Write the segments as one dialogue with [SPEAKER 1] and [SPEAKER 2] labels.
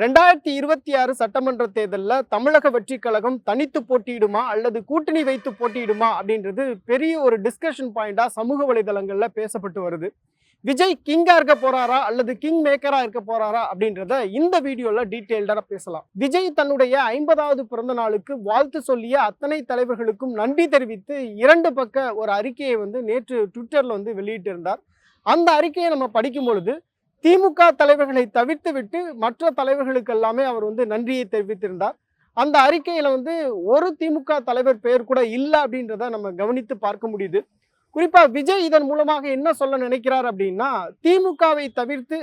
[SPEAKER 1] ரெண்டாயிரத்தி இருபத்தி ஆறு சட்டமன்ற தேர்தலில் தமிழக வெற்றிக் கழகம் தனித்து போட்டியிடுமா அல்லது கூட்டணி வைத்து போட்டியிடுமா அப்படின்றது பெரிய ஒரு டிஸ்கஷன் பாயிண்டாக சமூக வலைதளங்களில் பேசப்பட்டு வருது. விஜய் கிங்காக இருக்க போறாரா அல்லது கிங் மேக்கரா இருக்க போறாரா அப்படின்றத இந்த வீடியோல டீட்டெயில்டா பேசலாம். விஜய் தன்னுடைய ஐம்பதாவது பிறந்த நாளுக்கு வாழ்த்து சொல்லிய அத்தனை தலைவர்களுக்கும் நன்றி தெரிவித்து இரண்டு பக்க ஒரு அறிக்கையை வந்து நேற்று ட்விட்டர்ல வந்து வெளியிட்டிருந்தார். அந்த அறிக்கையை நம்ம படிக்கும் பொழுது திமுக தலைவர்களை தவிர்த்து விட்டு மற்ற தலைவர்களுக்கு எல்லாமே அவர் வந்து நன்றியை தெரிவித்திருந்தார். அந்த அறிக்கையில் வந்து ஒரு திமுக தலைவர் பெயர் கூட இல்லை அப்படின்றத நம்ம கவனித்து பார்க்க முடியுது. குறிப்பாக விஜய் இதன் மூலமாக என்ன சொல்ல நினைக்கிறார் அப்படின்னா திமுகவை தவிர்த்து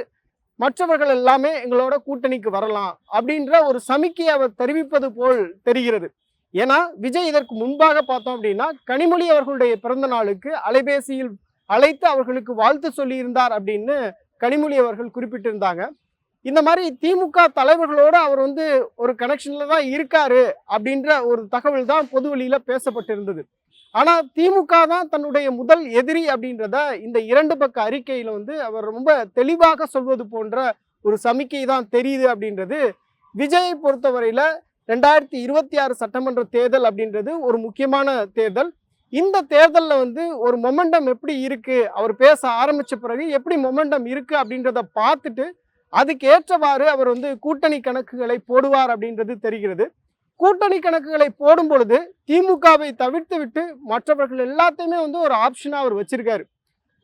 [SPEAKER 1] மற்றவர்கள் எல்லாமே எங்களோட கூட்டணிக்கு வரலாம் அப்படின்ற ஒரு சமிக்கையை அவர் தெரிவிப்பது போல் தெரிகிறது. ஏன்னா விஜய் இதற்கு முன்பாக பார்த்தோம் அப்படின்னா கனிமொழி அவர்களுடைய பிறந்த நாளுக்கு அலைபேசியில் அழைத்து அவர்களுக்கு வாழ்த்து சொல்லியிருந்தார் அப்படின்னு கனிமொழி அவர்கள் குறிப்பிட்டிருந்தாங்க. இந்த மாதிரி திமுக தலைவர்களோட அவர் வந்து ஒரு கனெக்ஷனில் தான் இருக்காரு அப்படின்ற ஒரு தகவல் தான் பொது வழியில் பேசப்பட்டிருந்தது. ஆனால் திமுக தான் தன்னுடைய முதல் எதிரி அப்படின்றத இந்த இரண்டு பக்க அறிக்கையில் வந்து அவர் ரொம்ப தெளிவாக சொல்வது போன்ற ஒரு சமிக்கை தான் தெரியுது அப்படின்றது. விஜயை பொறுத்தவரையில் ரெண்டாயிரத்தி இருபத்தி ஆறு சட்டமன்ற தேர்தல் அப்படின்றது ஒரு முக்கியமான தேர்தல். இந்த தேர்தலில் வந்து ஒரு மொமெண்டம் எப்படி இருக்குது அவர் பேச ஆரம்பித்த பிறகு எப்படி மொமெண்டம் இருக்குது அப்படின்றத பார்த்துட்டு அதுக்கு ஏற்றவாறு அவர் வந்து கூட்டணி கணக்குகளை போடுவார் அப்படின்றது தெரிகிறது. கூட்டணி கணக்குகளை போடும் பொழுது திமுகவை தவிர்த்து விட்டு மற்றவர்கள் எல்லாத்தையுமே வந்து ஒரு ஆப்ஷனாக அவர் வச்சிருக்காரு.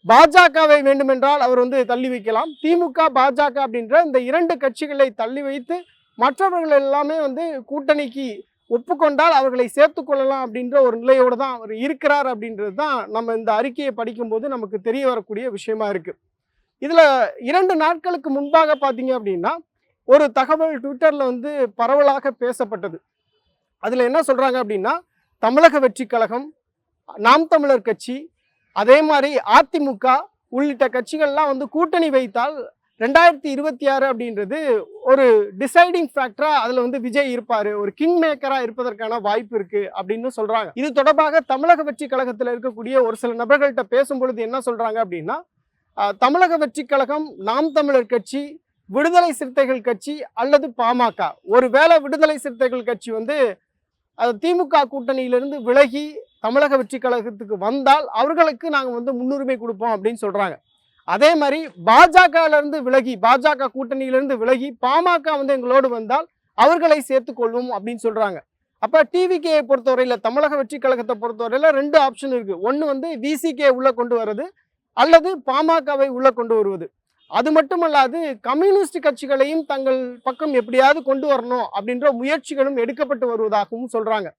[SPEAKER 1] பாஜகவை வேண்டுமென்றால் அவர் வந்து தள்ளி வைக்கலாம். திமுக பாஜக அப்படின்ற இந்த இரண்டு கட்சிகளை தள்ளி வைத்து மற்றவர்கள் எல்லாமே வந்து கூட்டணிக்கு ஒப்புக்கொண்டால் அவர்களை சேர்த்து கொள்ளலாம் அப்படின்ற ஒரு நிலையோடு தான் அவர் இருக்கிறார் அப்படின்றது தான் நம்ம இந்த அறிக்கையை படிக்கும்போது நமக்கு தெரிய வரக்கூடிய விஷயமா இருக்குது இதில் இரண்டு நாட்களுக்கு முன்பாக பார்த்தீங்க அப்படின்னா ஒரு தகவல் ட்விட்டரில் வந்து பரவலாக பேசப்பட்டது. அதில் என்ன சொல்கிறாங்க அப்படின்னா தமிழக வெற்றி கழகம் நாம் தமிழர் கட்சி அதே மாதிரி அதிமுக உள்ளிட்ட கட்சிகள்லாம் வந்து கூட்டணி வைத்தால் ரெண்டாயிரத்தி இருபத்தி ஆறு அப்படின்றது ஒரு டிசைடிங் ஃபேக்டரா அதுல வந்து விஜய் இருப்பாரு. ஒரு கிங் மேக்கரா இருப்பதற்கான வாய்ப்பு இருக்கு அப்படின்னு சொல்றாங்க. இது தொடர்பாக தமிழக வெற்றி கழகத்தில் இருக்கக்கூடிய ஒரு சில நபர்கள்ட்ட பேசும்பொழுது என்ன சொல்றாங்க அப்படின்னா தமிழக வெற்றி கழகம் நாம் தமிழர் கட்சி விடுதலை சிறுத்தைகள் கட்சி அல்லது பாமக. ஒருவேளை விடுதலை சிறுத்தைகள் கட்சி வந்து அது திமுக கூட்டணியிலிருந்து விலகி தமிழக வெற்றி கழகத்துக்கு வந்தால் அவர்களுக்கு நாங்கள் வந்து முன்னுரிமை கொடுப்போம் அப்படின்னு சொல்றாங்க. அதே மாதிரி பாஜகலேருந்து விலகி பாஜக கூட்டணியிலேருந்து விலகி பாமக வந்து எங்களோடு வந்தால் அவர்களை சேர்த்து கொள்வோம் அப்படின்னு சொல்கிறாங்க அப்போ டிவிகே பொறுத்தவரையில் தமிழக வெற்றி கழகத்தை பொறுத்தவரையில் ரெண்டு ஆப்ஷன் இருக்குது ஒன்று வந்து விசிகே உள்ளே கொண்டு வர்றது அல்லது பாமகவை உள்ளே கொண்டு வருவது. அது மட்டுமல்லாது கம்யூனிஸ்ட் கட்சிகளையும் தங்கள் பக்கம் எப்படியாவது கொண்டு வரணும் அப்படின்ற முயற்சிகளும் எடுக்கப்பட்டு வருவதாகவும் சொல்கிறாங்க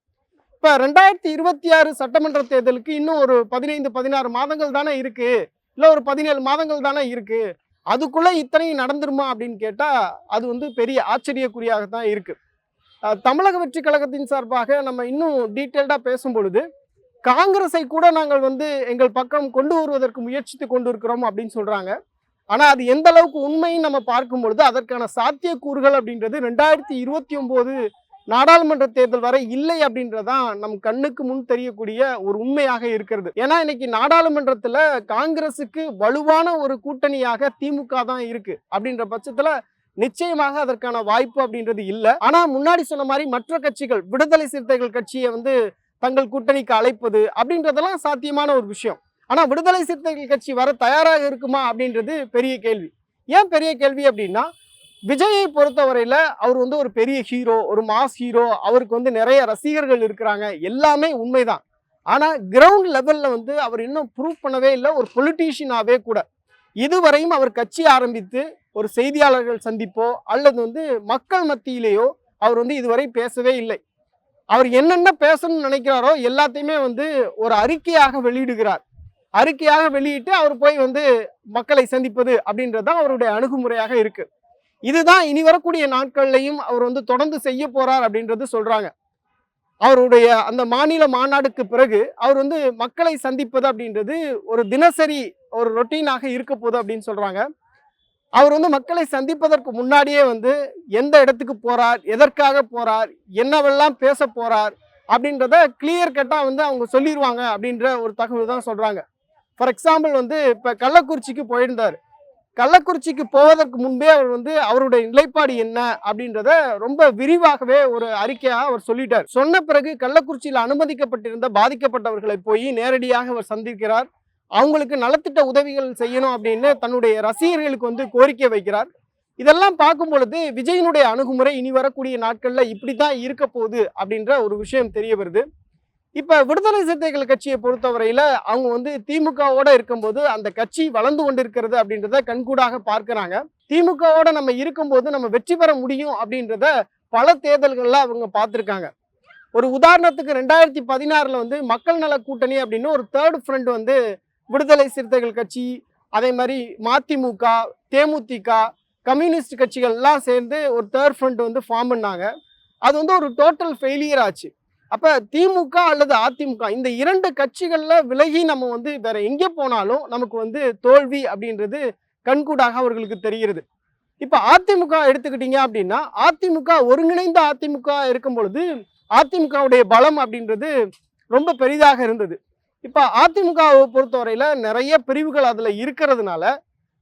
[SPEAKER 1] இப்போ ரெண்டாயிரத்தி இருபத்தி ஆறு சட்டமன்ற தேர்தலுக்கு இன்னும் ஒரு பதினைந்து பதினாறு மாதங்கள் தானே இருக்குது இல்லை ஒரு பதினேழு மாதங்கள் தானே இருக்குது அதுக்குள்ளே இத்தனையும் நடந்துருமா அப்படின்னு கேட்டால் அது வந்து பெரிய ஆச்சரியக்குறியாக தான் இருக்குது தமிழக வெற்றி கழகத்தின் சார்பாக நம்ம இன்னும் டீட்டெயில்டாக பேசும் பொழுது காங்கிரஸை கூட நாங்கள் வந்து எங்கள் பக்கம் கொண்டு வருவதற்கு முயற்சித்து கொண்டு இருக்கிறோம் அப்படின்னு சொல்கிறாங்க ஆனால் அது எந்த அளவுக்கு உண்மைன்னு நம்ம பார்க்கும் பொழுது அதற்கான சாத்தியக்கூறுகள் அப்படின்றது ரெண்டாயிரத்தி இருபத்தி ஒம்போது நாடாளுமன்ற தேர்தல் வரை இல்லை அப்படின்றதான் நம் கண்ணுக்கு முன் தெரியக்கூடிய ஒரு உண்மையாக இருக்கிறது. ஏன்னா இன்னைக்கு நாடாளுமன்றத்துல காங்கிரசுக்கு வலுவான ஒரு கூட்டணியாக திமுக தான் இருக்கு. அப்படின்ற பட்சத்துல நிச்சயமாக அதற்கான வாய்ப்பு அப்படின்றது இல்லை. ஆனா முன்னாடி சொன்ன மாதிரி மற்ற கட்சிகள் விடுதலை சிறுத்தைகள் கட்சியை வந்து தங்கள் கூட்டணிக்கு அழைப்பது அப்படின்றதெல்லாம் சாத்தியமான ஒரு விஷயம். ஆனா விடுதலை சிறுத்தைகள் கட்சி வர தயாராக இருக்குமா அப்படின்றது பெரிய கேள்வி. ஏன் பெரிய கேள்வி அப்படின்னா விஜயை பொறுத்தவரையில் அவர் வந்து ஒரு பெரிய ஹீரோ ஒரு மாஸ் ஹீரோ அவருக்கு வந்து நிறைய ரசிகர்கள் இருக்கிறாங்க. எல்லாமே உண்மைதான். ஆனால் கிரவுண்ட் லெவலில் வந்து அவர் இன்னும் ப்ரூவ் பண்ணவே இல்லை. ஒரு பொலிட்டீஷியனாகவே கூட. இதுவரையும் அவர் கட்சி ஆரம்பித்து ஒரு செய்தியாளர்கள் சந்திப்போ அல்லது வந்து மக்கள் மத்தியிலேயோ அவர் வந்து இதுவரை பேசவே இல்லை. அவர் என்னென்ன பேசணும்னு நினைக்கிறாரோ எல்லாத்தையுமே வந்து ஒரு அறிக்கையாக வெளியிடுகிறார். அறிக்கையாக வெளியிட்டு அவர் போய் வந்து மக்களை சந்திப்பது அப்படின்றது தான் அவருடைய அணுகுமுறையாக இருக்குது இதுதான் இனி வரக்கூடிய நாட்கள்லையும் அவர் வந்து தொடர்ந்து செய்ய போறார் அப்படின்றது சொல்றாங்க. அவருடைய அந்த மாநில மாநாடுக்கு பிறகு அவர் வந்து மக்களை சந்திப்பது அப்படின்றது ஒரு தினசரி ஒரு ரொட்டீனாக இருக்க போகுது அப்படின்னு சொல்றாங்க. அவர் வந்து மக்களை சந்திப்பதற்கு முன்னாடியே வந்து எந்த இடத்துக்கு போறார் எதற்காக போறார் என்னவெல்லாம் பேச போறார் அப்படின்றத கிளியர் கட்டாக வந்து அவங்க சொல்லிடுவாங்க அப்படின்ற ஒரு தகவல் தான் சொல்றாங்க. ஃபார் எக்ஸாம்பிள் வந்து இப்போ கள்ளக்குறிச்சிக்கு போயிருந்தார். கள்ளக்குறிச்சிக்கு போவதற்கு முன்பே அவர் வந்து அவருடைய நிலைப்பாடு என்ன அப்படின்றத ரொம்ப விரிவாகவே ஒரு அறிக்கையாக அவர் சொல்லிட்டார். சொன்ன பிறகு கள்ளக்குறிச்சியில் அனுமதிக்கப்பட்டிருந்த பாதிக்கப்பட்டவர்களை போய் நேரடியாக அவர் சந்திக்கிறார். அவங்களுக்கு நலத்திட்ட உதவிகள் செய்யணும் அப்படின்னு தன்னுடைய ரசிகர்களுக்கு வந்து கோரிக்கை வைக்கிறார். இதெல்லாம் பார்க்கும் பொழுது விஜயனுடைய அணுகுமுறை இனி வரக்கூடிய நாட்களில் இப்படி தான் இருக்க போகுது அப்படின்ற ஒரு விஷயம் தெரிய வருது. இப்போ விடுதலை சிறுத்தைகள் கட்சியை பொறுத்தவரையில் அவங்க வந்து திமுகவோட இருக்கும்போது அந்த கட்சி வளர்ந்து கொண்டிருக்கிறது அப்படின்றத கண்கூடாக பார்க்குறாங்க. திமுகவோட நம்ம இருக்கும்போது நம்ம வெற்றி பெற முடியும் அப்படின்றத பல தேர்தல்களில் அவங்க பார்த்துருக்காங்க. ஒரு உதாரணத்துக்கு ரெண்டாயிரத்தி பதினாறில் வந்து மக்கள் நல கூட்டணி அப்படின்னு ஒரு தேர்ட் ஃப்ரண்ட் வந்து விடுதலை சிறுத்தைகள் கட்சி அதே மாதிரி மதிமுக தேமுதிக கம்யூனிஸ்ட் கட்சிகள்லாம் சேர்ந்து ஒரு தேர்ட் ஃப்ரண்ட் வந்து ஃபார்ம் பண்ணாங்க. அது வந்து ஒரு டோட்டல் ஃபெயிலியர் ஆச்சு. அப்ப திமுக அல்லது அதிமுக இந்த இரண்டு கட்சிகள்ல விலகி நம்ம வந்து வேற எங்கே போனாலும் நமக்கு வந்து தோல்வி அப்படின்றது கண்கூடாக அவர்களுக்கு தெரிகிறது. இப்ப அதிமுக எடுத்துக்கிட்டீங்க அப்படின்னா அதிமுக ஒருங்கிணைந்த அதிமுக இருக்கும் பொழுது அதிமுகவுடைய பலம் அப்படின்றது ரொம்ப பெரிதாக இருந்தது. இப்ப அதிமுகவை பொறுத்தவரையில நிறைய பிரிவுகள் அதுல இருக்கிறதுனால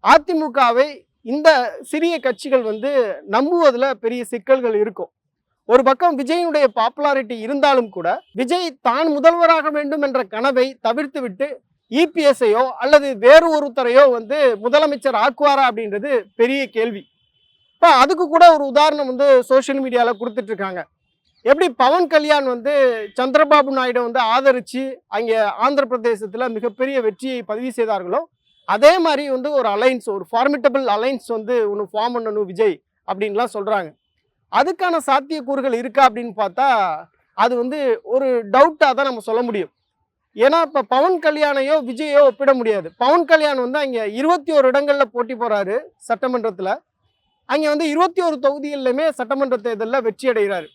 [SPEAKER 1] அதிமுகவை இந்த சிறிய கட்சிகள் வந்து நம்புவதில் பெரிய சிக்கல்கள் இருக்கும். ஒரு பக்கம் விஜயனுடைய பாப்புலாரிட்டி இருந்தாலும் கூட விஜய் தான் முதல்வராக வேண்டும் என்ற கனவை தவிர்த்து விட்டு இபிஎஸ்ஐயோ அல்லது வேறு ஒருத்தரையோ வந்து முதலமைச்சர் ஆக்குவாரா அப்படின்றது பெரிய கேள்வி. இப்போ அதுக்கு கூட ஒரு உதாரணம் வந்து சோஷியல் மீடியாவில் கொடுத்துட்டு இருக்காங்க எப்படி பவன் கல்யாண் வந்து சந்திரபாபு நாயுடு வந்து ஆதரித்து அங்கே ஆந்திர பிரதேசத்தில் மிகப்பெரிய வெற்றியை பதிவு செய்தார்களோ அதே மாதிரி வந்து ஒரு அலைன்ஸ் ஒரு ஃபார்மிட்டபிள் அலைன்ஸ் வந்து ஒன்று ஃபார்ம் பண்ணணும் விஜய் அப்படின்லாம் சொல்கிறாங்க அதுக்கான சாத்தியக்கூறுகள் இருக்கா அப்படின்னு பார்த்தா அது வந்து ஒரு டவுட்டாக தான் நம்ம சொல்ல முடியும். ஏன்னா இப்போ பவன் கல்யாணையோ விஜயோ ஒப்பிட முடியாது. பவன் கல்யாண் வந்து அங்கே இருபத்தி ஒரு இடங்களில் போட்டி போகிறாரு சட்டமன்றத்தில். அங்கே வந்து இருபத்தி ஒரு தொகுதிகளிலுமே சட்டமன்ற தேர்தலில் வெற்றி அடைகிறாரு.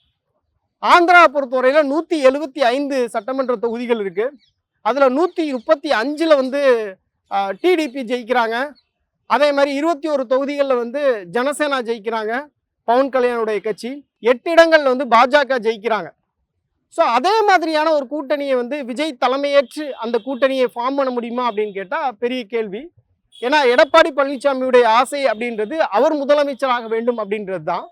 [SPEAKER 1] ஆந்திரா பொறுத்தவரையில் நூற்றி எழுபத்தி ஐந்து சட்டமன்ற தொகுதிகள் இருக்குது அதில் நூற்றி முப்பத்தி அஞ்சில் வந்து டிடிபி ஜெயிக்கிறாங்க. அதே மாதிரி இருபத்தி ஒரு தொகுதிகளில் வந்து ஜனசேனா ஜெயிக்கிறாங்க. பவன் கல்யாணுடைய கட்சி எட்டு இடங்கள்ல வந்து பாஜக ஜெயிக்கிறாங்க. ஸோ அதே மாதிரியான ஒரு கூட்டணியை வந்து விஜய் தலைமையேற்று அந்த கூட்டணியை ஃபார்ம் பண்ண முடியுமா அப்படின்னு கேட்டால் பெரிய கேள்வி. ஏன்னா எடப்பாடி பழனிசாமியுடைய ஆசை அப்படின்றது அவர் முதலமைச்சராக வேண்டும் அப்படின்றது தான்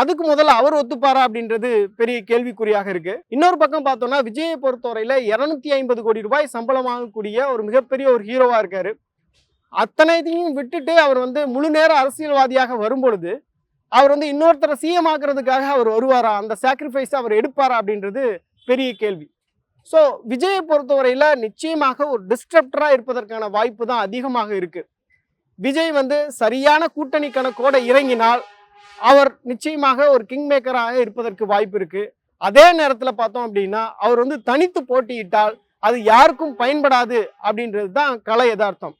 [SPEAKER 1] அதுக்கு முதல்ல அவர் ஒத்துப்பாரா அப்படின்றது பெரிய கேள்விக்குறியாக இருக்கு. இன்னொரு பக்கம் பார்த்தோம்னா விஜயை பொறுத்தவரையில இருநூத்தி ஐம்பது கோடி ரூபாய் சம்பளம் வாங்கக்கூடிய ஒரு மிகப்பெரிய ஒரு ஹீரோவா இருக்காரு. அத்தனைத்தையும் விட்டுட்டு அவர் வந்து முழு நேர அரசியல்வாதியாக வரும்பொழுது அவர் வந்து இன்னொருத்தரை சிஎம் ஆக்குறதுக்காக அவர் வருவாரா? அந்த சாக்ரிஃபைஸ் அவர் எடுப்பாரா அப்படின்றது பெரிய கேள்வி. ஸோ விஜயை பொறுத்தவரையில் நிச்சயமாக ஒரு டிஸ்டர்ப்டராக இருப்பதற்கான வாய்ப்பு தான் அதிகமாக இருக்குது விஜய் வந்து சரியான கூட்டணி கணக்கோட இறங்கினால் அவர் நிச்சயமாக ஒரு கிங் மேக்கராக இருப்பதற்கு வாய்ப்பு இருக்குது அதே நேரத்தில் பார்த்தோம் அப்படின்னா அவர் வந்து தனித்து போட்டியிட்டால் அது யாருக்கும் பயன்படாது அப்படின்றது தான் கலை யதார்த்தம்.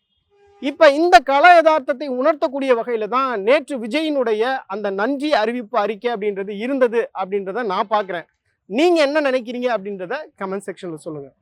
[SPEAKER 1] இப்போ இந்த கல யதார்த்தத்தை உணர்த்தக்கூடிய வகையில் தான் நேற்று விஜயினுடைய அந்த நன்றி அறிவிப்பு அறிக்கை அப்படின்றது இருந்தது அப்படின்றத நான் பார்க்குறேன் நீங்கள் என்ன நினைக்கிறீங்க அப்படின்றத கமெண்ட் செக்ஷனில் சொல்லுங்கள்